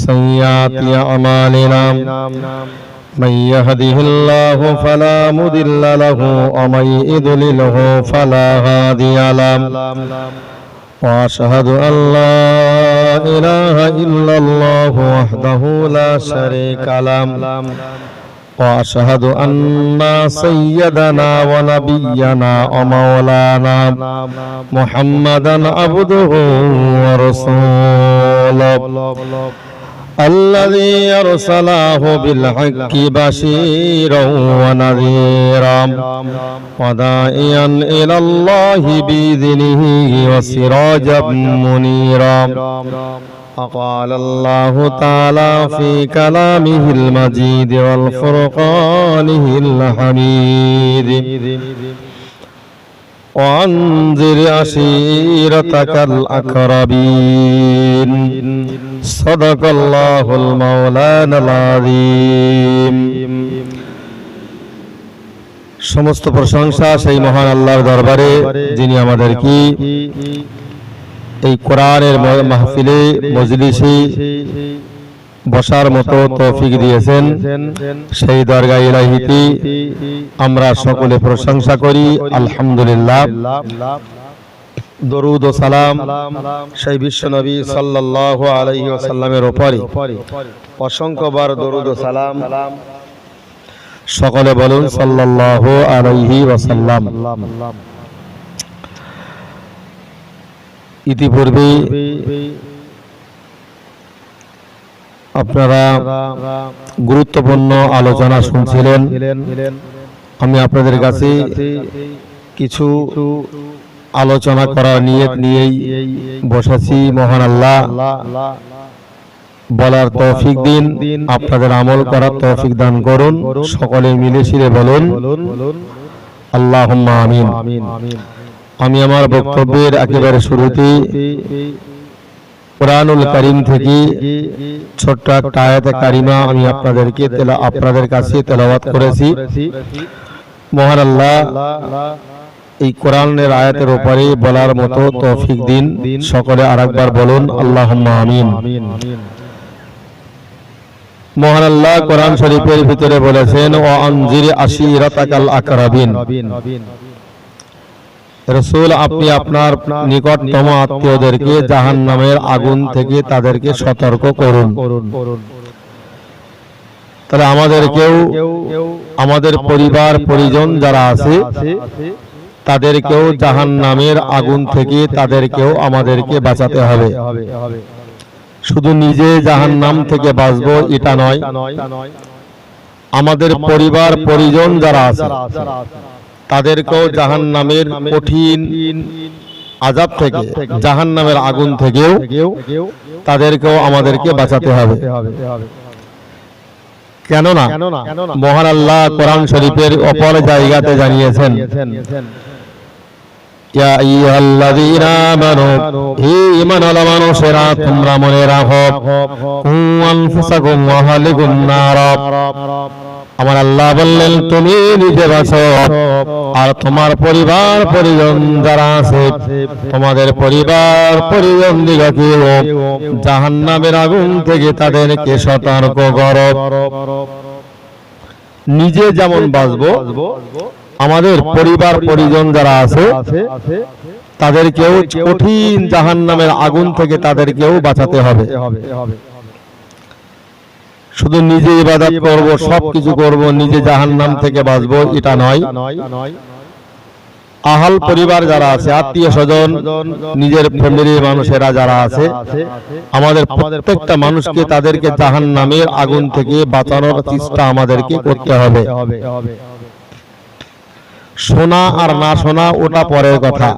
سيئات أعمالنا من يهده الله فلا مضل له ومن يضلله فلا هادي له واشهد ان لا اله الا الله وحده لا شريك له واشهد ان سيدنا ونبينا ومولانا محمدا عبده ورسوله الذي أرسله بالحق بشيرا ونذيرا وداعيا إلى الله بإذنه وسراجا منيرا وقال الله تعالى في كلامه المجيد والفرقانه الحميد وأنذر عشيرتك الأقربين صدق الله المولانا العظيم সমস্ত প্রশংসা সেই মহান আল্লাহর দরবারে যিনি আমাদের কি এই কোরআনের ম- মাহফিলে মজলিসে বসার মতো তৌফিক দিয়েছেন সেই দরগা ইলাহিতে আমরা সকলে প্রশংসা করি আলহামদুলিল্লাহ দরুদ ও সালাম সেই বিশ্ব নবী সাল্লাল্লাহু আলাইহি ওয়াসাল্লামের উপরে অসংখ্যবার দরুদ ও সালাম সকলে বলুন সাল্লাল্লাহু আলাইহি ওয়াসাল্লাম। ইতিপূর্বে আপনারা গুরুত্বপূর্ণ আলোচনা শুনছিলেন। আমি আপনাদের কাছে কিছু আলোচনা করার নিয়ত নিয়েই বসেছি, মহান আল্লাহ। বলার তৌফিক দিন, আপনাদের আমল করার তৌফিক দান করুন, সকলে মিলে শিরে বলুন আল্লাহ আমিন। আমি আমার বক্তব্যের একেবারে শুরুতে কোরআনুল করিম থেকে ছোট্ট একটা আয়াতে কারিমা আমি আপনাদেরকে আপনাদের কাছে তেলাওয়াত করেছি। মহান আল্লাহ এই কোরআনের আয়াতের উপরে বলার মতো তৌফিক দিন। সকলে আরেকবার বলুন আল্লাহ আমিন। মহান আল্লাহ কোরআন শরীফের ভিতরে বলেছেন ও আনজির আশিরাতাকাল আকরাবিন। রসুল আপনি আপনার নিকটতম আত্মীয়দেরকে জাহান নামের আগুন থেকে তাদেরকে সতর্ক করুন। তাহলে আমাদেরকেও আমাদের পরিবার পরিজন যারা আছে তাদেরকেও জাহান নামের আগুন থেকে তাদেরকেও আমাদেরকে বাঁচাতে হবে। শুধু নিজে জাহান নাম থেকে বাঁচবো এটা নয়। আমাদের পরিবার পরিজন যারা আছে তাদেরকেও জাহান নামের কঠিন আজাব থেকে জাহান নামের আগুন থেকেও তাদেরকেও আমাদেরকে বাঁচাতে হবে। কেননা মহান আল্লাহ কোরআন শরীফের অপর জায়গাতে জানিয়েছেন ইয়া আইয়ুহাল্লাযীনা আমানু হে ঈমানওয়ালা মানুষেরা, তোমরা মনে রাখো আমার আল্লাহ বললেন, তুমি নিজে বাঁচো, আর তোমার পরিবার পরিজন যারা আছে, তোমাদের পরিবার পরিজন দিগকেও জাহান্নামের আগুন থেকে তাদেরকে সতর্ক করো। নিজে যেমন বাঁচবো আমাদের পরিবার পরিজন যারা আছে তাদেরকেও কঠিন জাহান্নামের আগুন থেকে তাদেরকেও বাঁচাতে হবে। শুধু নিজে ইবাদত করব সব কিছু করব নিজে জাহান্নাম থেকে বাঁচবো এটা নয়। আহাল পরিবার যারা আছে আত্মীয় স্বজন নিজের ফ্যামিলির মানুষেরা যারা আছে আমাদের প্রত্যেকটা মানুষকে তাদেরকে জাহান নামের আগুন থেকে বাঁচানোর চেষ্টা আমাদেরকে করতে হবে। শোনা আর না শোনা ওটা পরের কথা।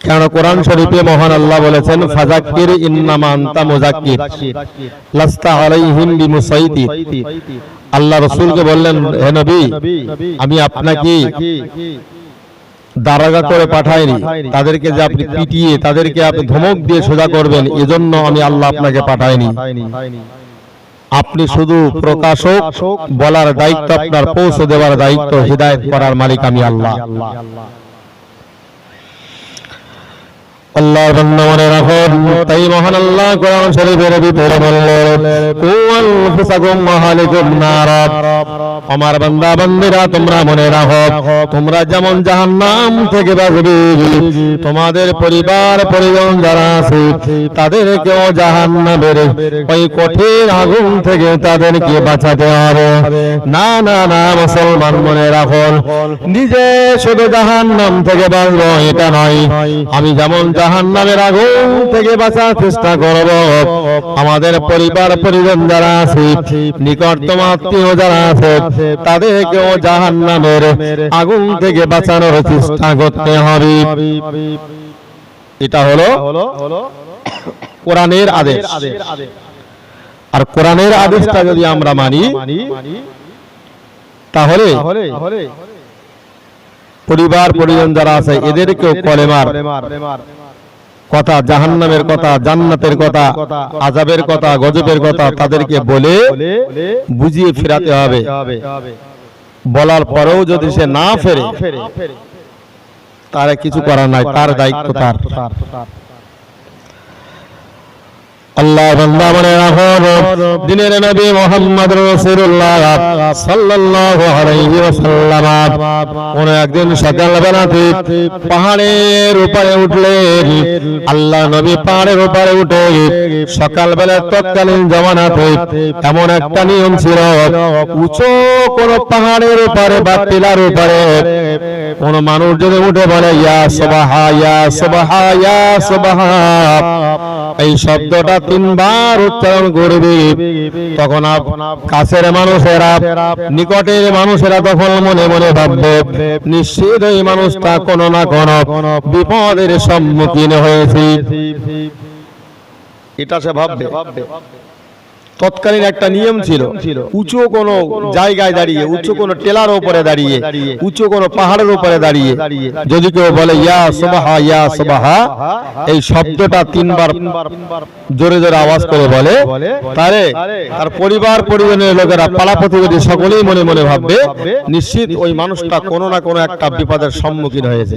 কেন কোরআন শরীফে মহান আল্লাহ বলেছেন ফাজাক্কির ইন্নামা আনতা মুজাক্কির লাস্তা আলাইহিম বিমুসাইতির আল্লাহ রাসূলকে বললেন হে নবী আমি আপনাকে দারাগা করে পাঠাইনি। তাদেরকে যে আপনি পিটিয়ে তাদেরকে আপনি ধমক দিয়ে সোজা করবেন এজন্য আমি আল্লাহ আপনাকে পাঠাইনি। আপনি শুধু প্রকাশক বলার দায়িত্ব আপনার পৌঁছে দেওয়ার দায়িত্ব হৃদায়ত করার মালিক আমি আল্লাহ। আল্লাহর বান্দা মনে রাখুন তাই মহান আল্লাহ কোরআন শরীফের ভিতরে বললেন নার। আমার বান্দা তোমরা মনে রাখো, তোমরা যেমন জাহান্নাম থেকে বাঁচবে, তোমাদের পরিবার, পরিজন যারা আছে, তাদেরকেও জাহান্নামের ওই কঠিন আগুন থেকে তাদেরকে বাঁচাতে হবে। না না না, মুসলমান মনে রাখো, নিজে শুধু জাহান্নাম থেকে বাঁচবো, এটা নয়। আমি যেমন জাহান্নামের আগুন থেকে বাঁচার চেষ্টা করব। আমাদের পরিবার, পরিজন যারা আছে, নিকটতম আত্মীয় যারা আছে, তাদেরকেও জাহান্নামের আগুন থেকে বাঁচানোর চেষ্টা করতে হবে। এটা হলো কোরআনের আদেশ। আর কোরআনের আদেশটা যদি আমরা মানি, তাহলে পরিবার, পরিজন যারা আছে, এদেরকেও কলেমার কথা, জাহান্নামের কথা, জান্নাতের কথা আজাবের কথা, গজবের কথা তাদেরকে বলে বুঝিয়ে ফেরাতে হবে। বলার পরেও যদি সে না ফেরে, তারা কিছু করার নাই, তার দায়িত্ব তার। আল্লাহ বান্দা মনে দিনের নবী মোহাম্মদ রাসূলুল্লাহ সাল্লাল্লাহু আলাইহি ওয়াসাল্লাম। কোন একদিন সকাল বেলাতে পাহাড়ের উপরে উঠলেন। আল্লাহ নবী পাহাড়ের উপরে উঠে সকাল বেলা তৎকালীন জমানাতে এমন একটা নিয়ম ছিল, উঁচু কোন পাহাড়ের উপরে বা টিলার উপরে কোন মানুষ যদি উঠে বলে, ইয়া সুবহা ইয়া সুবহা ইয়া সুবহা এই শব্দটা তিনবার উচ্চারণ করবে। তখন কাছের মানুষেরা, নিকটের মানুষেরা তখন মনে মনে ভাববে, নিশ্চিত এই মানুষটা কোনো না কোনো বিপদের সম্মুখীন হয়েছে। এটা সে ভাববে। তৎকালীন একটা নিয়ম ছিল, উঁচু কোনো জায়গায় দাঁড়িয়ে, উঁচু কোনো টেলার উপরে দাঁড়িয়ে, উঁচু কোনো পাহাড়ের উপরে দাঁড়িয়ে, যদি কেউ বলে, ইয়া সুবাহা ইয়া সুবাহা এই শব্দটা তিনবার জোরে জোরে আওয়াজ করে বলে, তারে তার পরিবার, পরিজনের লোকেরা, পাড়া প্রতিবেশী সকলেই মনে মনে ভাববে, নিশ্চিত ওই মানুষটা কোনো না কোনো একটা বিপদের সম্মুখীন হয়েছে।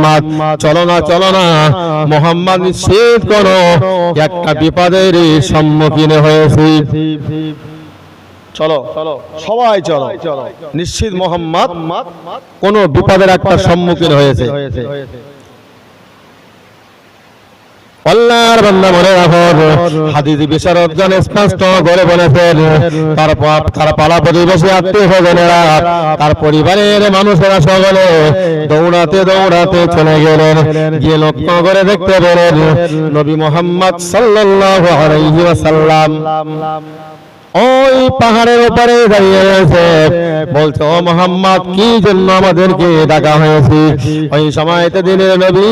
চলো না চলো না, মোহাম্মদ নিষেধ করো। একটা বিপদের সম্মুখীন হয়েছি। চলো সবাই নিশ্চিত মোহাম্মদ কোন বিপদের একটা সম্মুখীন হয়েছে। আল্লাহর বান্দা মনে হাদিস স্পষ্ট করে বলেছেন, তার পালা প্রতিবেশী আত্মীয় স্বজনেরা, তার পরিবারের মানুষেরা সকলে দৌড়াতে দৌড়াতে চলে গেলেন। গিয়ে লক্ষ্য করে দেখতে পেলেন নবী মোহাম্মদ সাল্লাল্লাহু আলাইহি ওই পাহাড়ের উপরে দাঁড়িয়ে রয়েছে। বলছে, ও মোহাম্মদ, কি জন্য আমাদেরকে ডাকা হয়েছে? ওই সময়তে দিনের নবী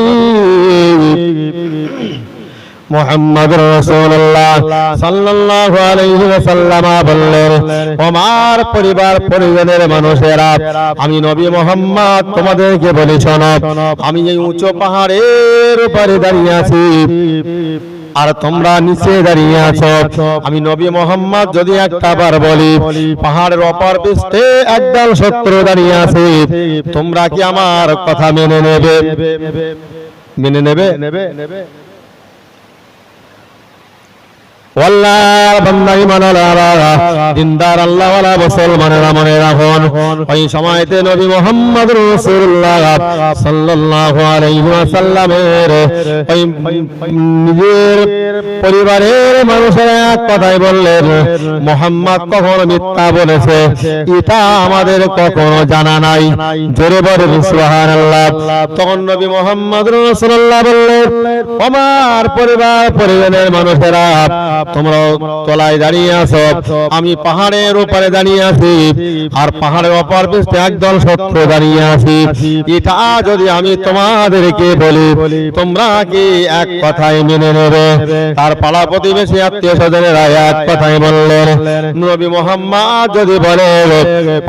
মোহাম্মদ পরিবার মানুষেরা, আমি নবী মোহাম্মদ, তোমাদেরকে বলি আমি এই উঁচু পাহাড়ের উপরে দাঁড়িয়ে আছি। আর তোমরা নিচে দাঁড়িয়ে আছো। আমি নবী মোহাম্মদ যদি একটা বার বলি, পাহাড়ের অপর পৃষ্ঠে একদল শত্রু দাঁড়িয়ে আছে। তোমরা কি আমার কথা মেনে নেবে? মেনে নেবে? পরিবারের মানুষেরা এক কথাই বললেন, মোহাম্মদ কখনো মিথ্যা বলেছে। এটা আমাদের কখনো জানা নাই। জোরে বলেন তখন নবী মোহাম্মদ রাসূলুল্লাহ বললেন, আমার পরিবার পরিবারের মানুষেরা তোমরা তলায় দাঁড়িয়ে আছো। আমি পাহাড়ের উপরে দাঁড়িয়ে আছি। আর পাহাড়ের অপর পৃষ্ঠে একদল শত্রু দাঁড়িয়ে আছি। এটা যদি আমি তোমাদেরকে বলি, তোমরা কি এক কথায় মেনে নেবে? তার পাড়া প্রতিবেশী আত্মীয় স্বজনেরা এক কথায় বললেন, নবী মোহাম্মদ যদি বলে,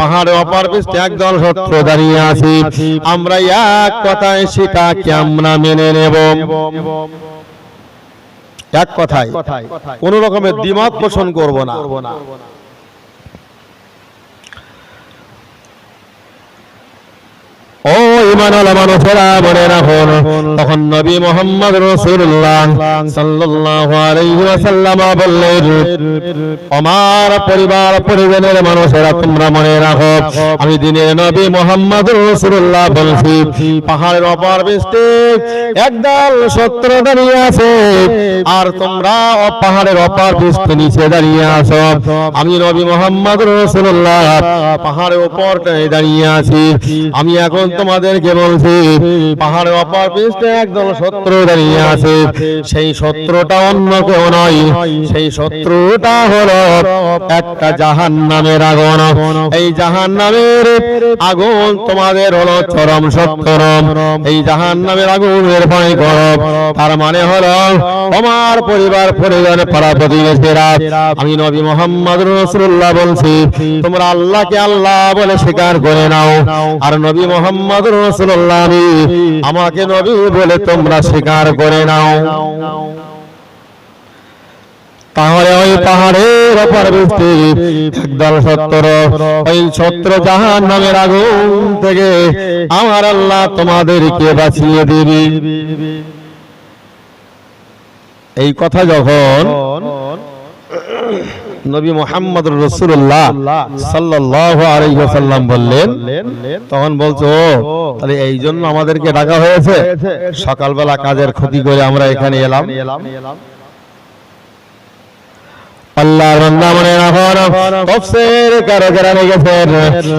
পাহাড়ের অপর পৃষ্ঠে একদল শত্রু দাঁড়িয়ে আছি আমরা এক কথায় সেটা কি আমরা মেনে নেব। এক কথায় কোন রকমের দ্বিমত পোষণ করব না। ও ইমানওয়ালা মানুষেরা মনে রাখুন, তখন নবী মোহাম্মদ রসুল্লাহ সাল্লাল্লাহু আলাইহি বললেন, আমার পরিবার, পরিজনের মানুষেরা, তোমরা মনে রাখো, আমি দিনের নবী মোহাম্মদ রসুল্লাহ বলছি, পাহাড়ের অপর বৃষ্টি একদল শত্রু দাঁড়িয়ে আছে, আর তোমরা পাহাড়ের অপর বৃষ্টি নিচে দাঁড়িয়ে আছো। আমি নবী মোহাম্মদ রসুল্লাহ পাহাড়ের উপর দাঁড়িয়ে আছি। আমি এখন তোমাদেরকে বলছি পাহাড়ের অপর পৃষ্ঠে একদল শত্রু দাঁড়িয়ে আছে। সেই শত্রুটা অন্য কেউ নয়, সেই শত্রুটা হলো একটা জাহান নামের আগুন। এই জাহান নামের আগুন তোমাদের হলো চরম সত্তরম এই জাহান নামের আগুনের ভয় করো তার মানে হলো আমার পরিবার, পরিজন, পাড়া প্রতিবেশীরা, আমি নবী মোহাম্মদ রসুল্লাহ বলছি, তোমরা আল্লাহকে আল্লাহ বলে স্বীকার করে নাও। আর নবী মোহাম্মদ রসুল্লাহ আমি আমাকে নবী বলে তোমরা স্বীকার করে নাও। তাহলে ওই পাহাড়ের বৃষ্টি, একদল সত্তর, ওই সত্তর জাহান নামের আগুন থেকে আমার আল্লাহ তোমাদেরকে বাঁচিয়ে দিবি। এই কথা যখন নবী মোহাম্মদ রসুল্লাহ সাল্লাহ আলহ্লাম বললেন, তখন বলছো তাহলে এই জন্য আমাদেরকে ডাকা হয়েছে। সকালবেলা কাজের ক্ষতি করে আমরা এখানে এলাম এলাম। আল্লাহর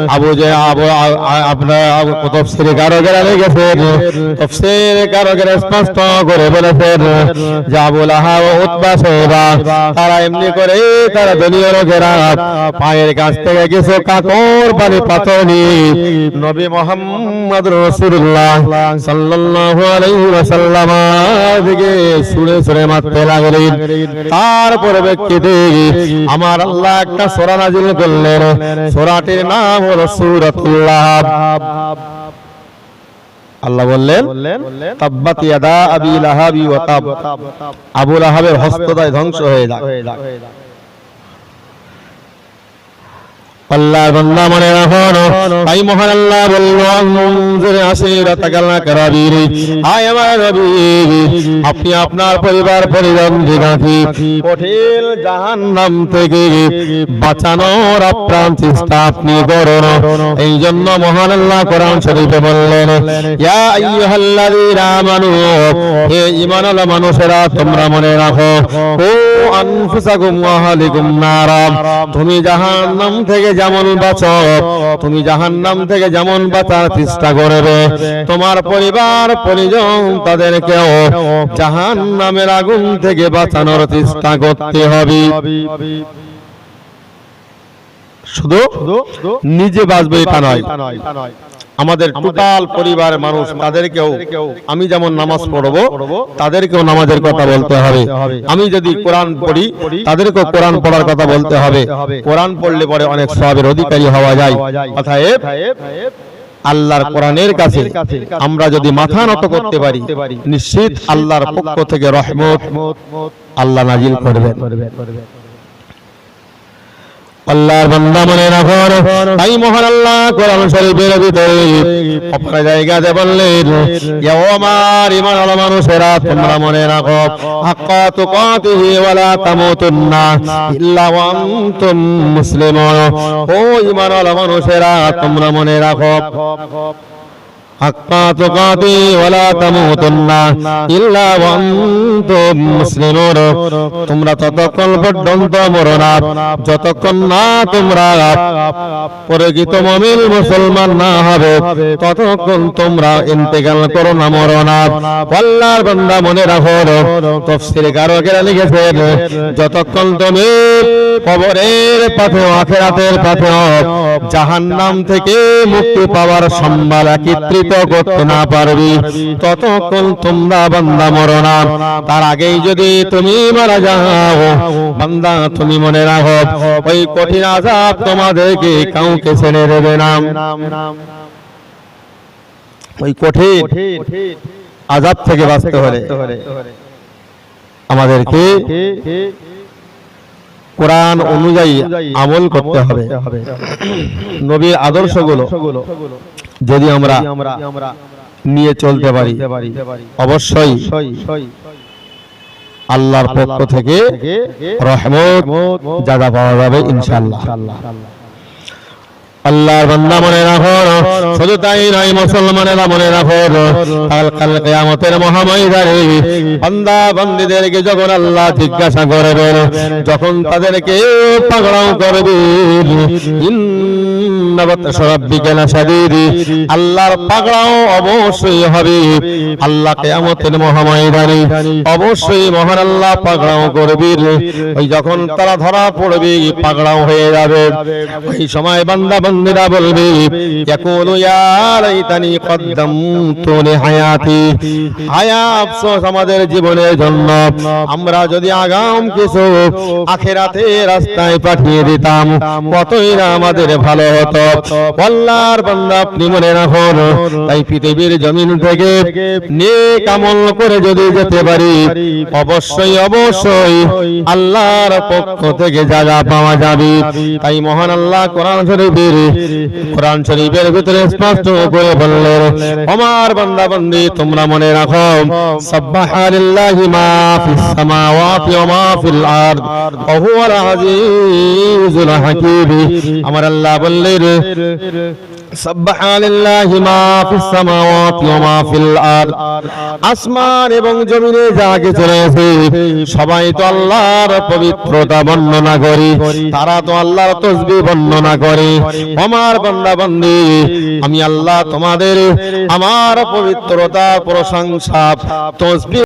আবু যে কারও তারা এমনি করে তারা দুনিয়া লোকেরা পায়ের কাছ থেকে কিছু কাকর পানি পাতনি নবী মোহাম্মদ রাসূলুল্লাহ সাল্লাল্লাহু দিকে সুরে সুরে মারতে লাগলেন। তারপরে ব্যক্তিটি আমার আল্লাহ একটা সোরা নাজিল করলেন। সোরাটির নাম হলো সূরাতুল্লাহ আল্লাহ বললেন, তাব্বাত ইয়াদা আবি লাহাবি ধ্বংস হয়ে যাক। আল্লাহর বান্দা মনে তাই মহান আল্লাহ আমার নবী আপনি আপনার পরিবার, পরিজন কঠিন জাহান্নাম থেকে বাঁচানোর আপ্রাণ চেষ্টা আপনি করুন। মহান আল্লাহ কোরআন শরীফে বললেন, ইয়া আইয়ুহাল্লাযীনা আমানু, হে মানুষেরা, তোমরা মনে রাখো, ও আনফুসাকুম ওয়া আহলিকুম নারা। তুমি জাহান্নাম থেকে যেমন বাঁচো তুমি জাহান্নাম থেকে যেমন বাঁচার চেষ্টা করবে। তোমার পরিবার পরিজন তাদেরকেও জাহান্নামের আগুন থেকে বাঁচানোর চেষ্টা করতে হবে। শুধু নিজে বাঁচবে এটা নয়। আমাদের টোটাল পরিবারের মানুষ তাদেরকেও আমি যেমন নামাজ পড়ব তাদেরকেও নামাজের কথা বলতে হবে। আমি যদি কোরআন পড়ি তাদেরকেও কোরআন পড়ার কথা বলতে হবে। কোরআন পড়লে পরে অনেক সবের অধিকারী হওয়া যায়। অতএব আল্লাহর কোরআনের কাছে আমরা যদি মাথা নত করতে পারি নিশ্চিত আল্লাহর পক্ষ থেকে রহমত আল্লাহ নাজিল করবেন। আল্লাহর বান্দা মনে রাখুন তাই মহান আল্লাহ কোরআন শরীফের ভিতরে অপর জায়গাতে বললেন ইয়া আমার আল মানুষেরা তোমরা মনে রাখো হাক্কা তুকাতিহি ওয়ালা তামুতুন্না ইল্লা ওয়া আনতুম মুসলিমুন। ও ঈমানওয়ালা মানুষেরা তোমরা মনে রাখো। যতক্ষণ মুসলমান না হবে, ততক্ষণ তোমরা ইন্তেকাল করো না মনে রাখো, তফসির কারকেরা লিখেছেন, যতক্ষণ তুমি কবরের পথে, আখেরাতের পথে জাহান্নাম থেকে মুক্তি পাওয়ার সম্বল একত্রিত করতে না পারবি, ততক্ষণ তোমরা বান্দা তার আগেই যদি তুমি মারা যাও, বান্দা তুমি মনে রাখো, ওই কঠিন আজাব তোমাদেরকে কাউকে ছেড়ে দেবে না। ওই কঠিন আজাব থেকে বাঁচতে হলে আমাদেরকে কোরআন অনুযায়ী আমল করতে হবে। নবীর আদর্শগুলো যদি আমরা নিয়ে চলতে পারি অবশ্যই আল্লাহর পক্ষ থেকে রহমত জাগা পাওয়া যাবে ইনশাআল্লাহ। আল্লাহর বান্দা মনে রাখো। শুধু তাই নয়, মুসলমানেরা মনে রাখো। কাল কিয়ামতের মহাময়দানে বান্দা, বান্দীদেরকে যখন আল্লাহ জিজ্ঞাসা করবেন, যখন তাদেরকে পাগড়াও করবে আল্লাহর পাগড়াও অবশ্যই হবে। আল্লাহ কিয়ামতের অবশ্যই মহান আল্লাহ পাগড়াও করবে ওই যখন তারা ধরা পড়বে, পাগড়াও হয়ে যাবে। ওই সময় বান্দা বান্দিরা বলবে হায়া আফসোস আমাদের জীবনের জন্য। আমরা যদি আগাম কিছু আখেরাতে রাস্তায় পাঠিয়ে দিতাম, কতই না আমাদের ভালো হতো। বান্দা আপনি মনে রাখুন তাই পৃথিবীর জমিন থেকে নেক আমল করে যদি যেতে পারি, অবশ্যই অবশ্যই আল্লাহর পক্ষ থেকে যা পাওয়া যাবে। তাই মহান আল্লাহ কোরআন শরীফের কোরআন শরীফের ভিতরে স্পষ্ট করে বললেন আমার বান্দা তোমরা মনে রাখো সাব্বাহা মা ফিস সামাওয়াতি ওয়া মা ফিল আরদ ওয়া হুয়াল আজিজুল আমার আল্লাহ বললেন সবাই তো আল্লাহর পবিত্রতা বর্ণনা করে। তারা তো আল্লাহর বর্ণনা করে। আমি আল্লাহ তোমাদের আমার পবিত্রতা, প্রশংসা তসবিহ